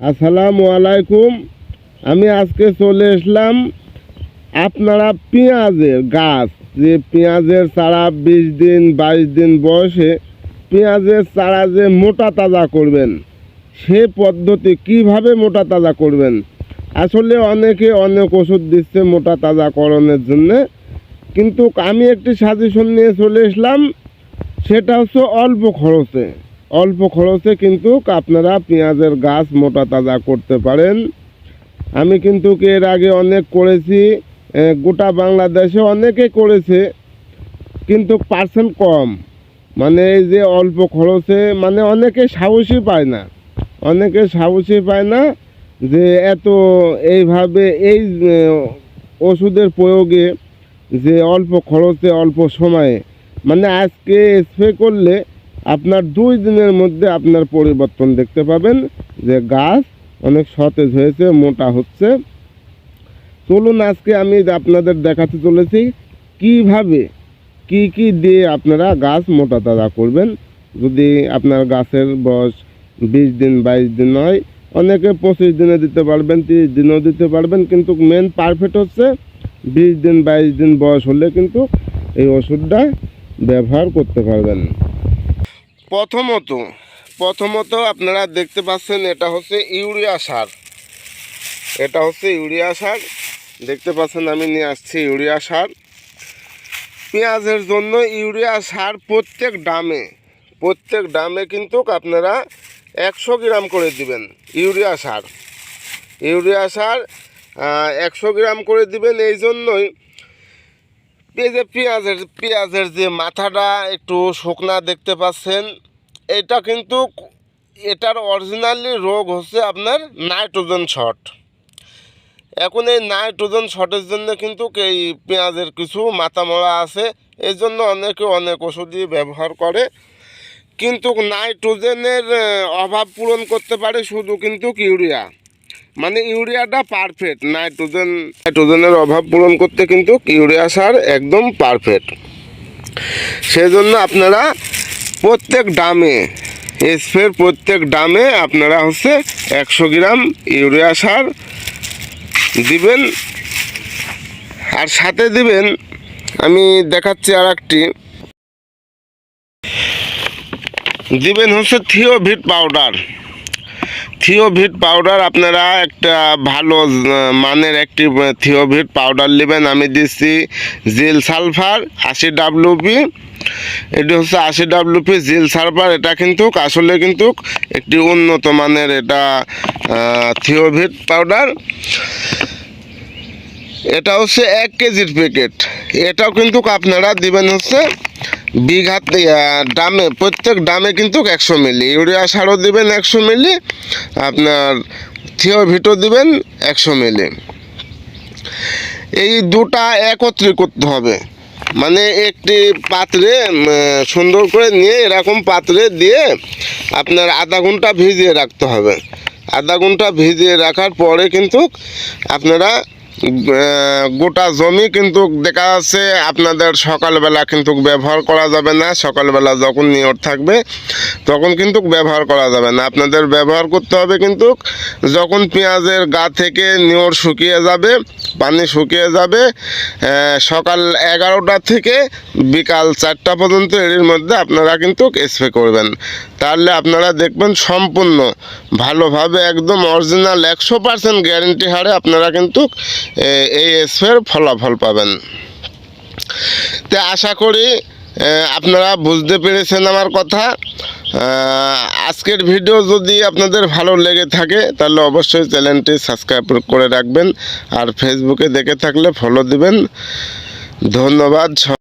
আসসালামু আলাইকুম। আমি আজকে চলে আসলাম আপনারা পেঁয়াজের গাছ। যে পেঁয়াজের চারা বিশ দিন, বাইশ দিন বয়সে পেঁয়াজের চারা যে মোটা তাজা করবেন, সে পদ্ধতি কীভাবে মোটা তাজা করবেন? আসলে অনেকে অনেক ওষুধ দিচ্ছে মোটা তাজাকরণের জন্যে। কিন্তু আমি একটি সাজেশন নিয়ে চলে আসলাম সেটা হচ্ছে অল্প খরচে। অল্প খরচে কিন্তু আপনারা পেঁয়াজের গাছ মোটা তাজা করতে পারেন। আমি কিন্তু এর আগে অনেক করেছি গোটা বাংলাদেশে অনেকে করেছে, কিন্তু পার্সেন্ট কম। মানে এই যে অল্প খরচে মানে অনেকে সাহসই পায় না। অনেকে সাহসই পায় না যে এত এইভাবে এই ওষুধের প্রয়োগে যে অল্প খরচে, অল্প সময়ে। মানে আজকে স্প্রে করলে আপনার দুই দিনের মধ্যে আপনার পরিবর্তন দেখতে পাবেন যে গাছ অনেক সতেজ হয়েছে, মোটা হচ্ছে। চলুন আজকে আমি আপনাদের দেখাতে চলেছি, কীভাবে, কি কি দিয়ে আপনারা গাছ মোটা তাজা করবেন। যদি আপনার গাছের বয়স বিশ দিন, বাইশ দিন হয়, অনেকে পঁচিশ দিনে দিতে পারবেন, তিরিশ দিনেও দিতে পারবেন, কিন্তু মেন পারফেক্ট হচ্ছে বিশ দিন, বাইশ দিন বয়স হলে কিন্তু এই ওষুধটা ব্যবহার করতে পারবেন। প্রথমত প্রথমত আপনারা দেখতে পাচ্ছেন এটা হচ্ছে ইউরিয়া সার। এটা হচ্ছে ইউরিয়া সার। দেখতে পাচ্ছেন আমি নিয়ে আসছি ইউরিয়া সার। পেঁয়াজের জন্য ইউরিয়া সার প্রত্যেক ডামে প্রত্যেক ডামে কিন্তু আপনারা একশো গ্রাম করে দিবেন ইউরিয়া সার। ইউরিয়া সার একশো গ্রাম করে দিবেন। এই জন্যই যে পেঁয়াজের পেঁয়াজের যে মাথাটা একটু শুকনা দেখতে পাচ্ছেন, এটা কিন্তু এটার অরিজিনালি রোগ হচ্ছে আপনার নাইট্রোজেন শট এখন এই নাইট্রোজেন শটের জন্য কিন্তু এই পেঁয়াজের কিছু মাথা মরা আছে এই জন্য অনেকে অনেক ওষুধই ব্যবহার করে। কিন্তু নাইট্রোজেনের অভাব পূরণ করতে পারে শুধু কিন্তু ইউরিয়া। মানে ইউরিয়াটা পারফেক্ট নাইট্রোজেন নাইট্রোজেনের অভাব পূরণ করতে কিন্তু ইউরিয়া সার একদম পারফেক্ট সেজন্য আপনারা প্রত্যেক ডামে স্প্রের প্রত্যেক ডামে আপনারা হচ্ছে একশো গ্রাম ইউরিয়া সার দিবেন। আর সাথে দিবেন, আমি দেখাচ্ছি আর একটি দিবেন হচ্ছে থিওভিট পাউডার। থিওভিট পাউডার আপনারা একটা ভালো মানের একটি থিওভিট পাউডার নেবেন। আমি দিচ্ছি জিল সালফার, আশি ডাব্লিউপি এটি হচ্ছে আশি ডাব্লিউপি জিল সালফার। এটা কিন্তু, আসলে কিন্তু একটি উন্নত মানের এটা থিওভিট পাউডার। এটা হচ্ছে এক কেজির প্যাকেট। এটাও কিন্তু আপনারা দিবেন হচ্ছে বিঘাতে ডামে প্রত্যেক ডামে কিন্তু একশো মিলি। ইউরিয়া সারও দিবেন একশো মিলি, আপনার থিওভিটো দিবেন একশো মিলি। এই দুটা একত্রে করতে হবে। মানে একটি পাত্রে সুন্দর করে নিয়ে এরকম পাত্রে দিয়ে আপনার আধা ঘণ্টা ভিজিয়ে রাখতে হবে। আধা ঘণ্টা ভিজিয়ে রাখার পরে কিন্তু আপনারা গোটা জমি কিন্তু দেখা যাচ্ছে আপনাদের সকালবেলা কিন্তু ব্যবহার করা যাবে না। সকালবেলা যখন নিয়র থাকবে তখন কিন্তু ব্যবহার করা যাবে না। আপনাদের ব্যবহার করতে হবে কিন্তু যখন পেঁয়াজের গা থেকে নিয়র শুকিয়ে যাবে, পানি শুকিয়ে যাবে সকাল এগারোটা থেকে বিকাল চারটা পর্যন্ত এর মধ্যে আপনারা কিন্তু স্প্রে করবেন। তাহলে আপনারা দেখবেন সম্পূর্ণ, ভালোভাবে একদম অরিজিনাল একশো পার্সেন্ট গ্যারেন্টি হারে আপনারা কিন্তু এই স্প্রের ফলাফল পাবেন। তো আশা করি আপনারা বুঝতে পেরেছেন আমার কথা। আজকের ভিডিও যদি আপনাদের ভালো লেগে থাকে, তাহলে অবশ্যই চ্যানেলটি সাবস্ক্রাইব করে রাখবেন আর ফেসবুকে দেখে থাকলে ফলো দিবেন। ধন্যবাদ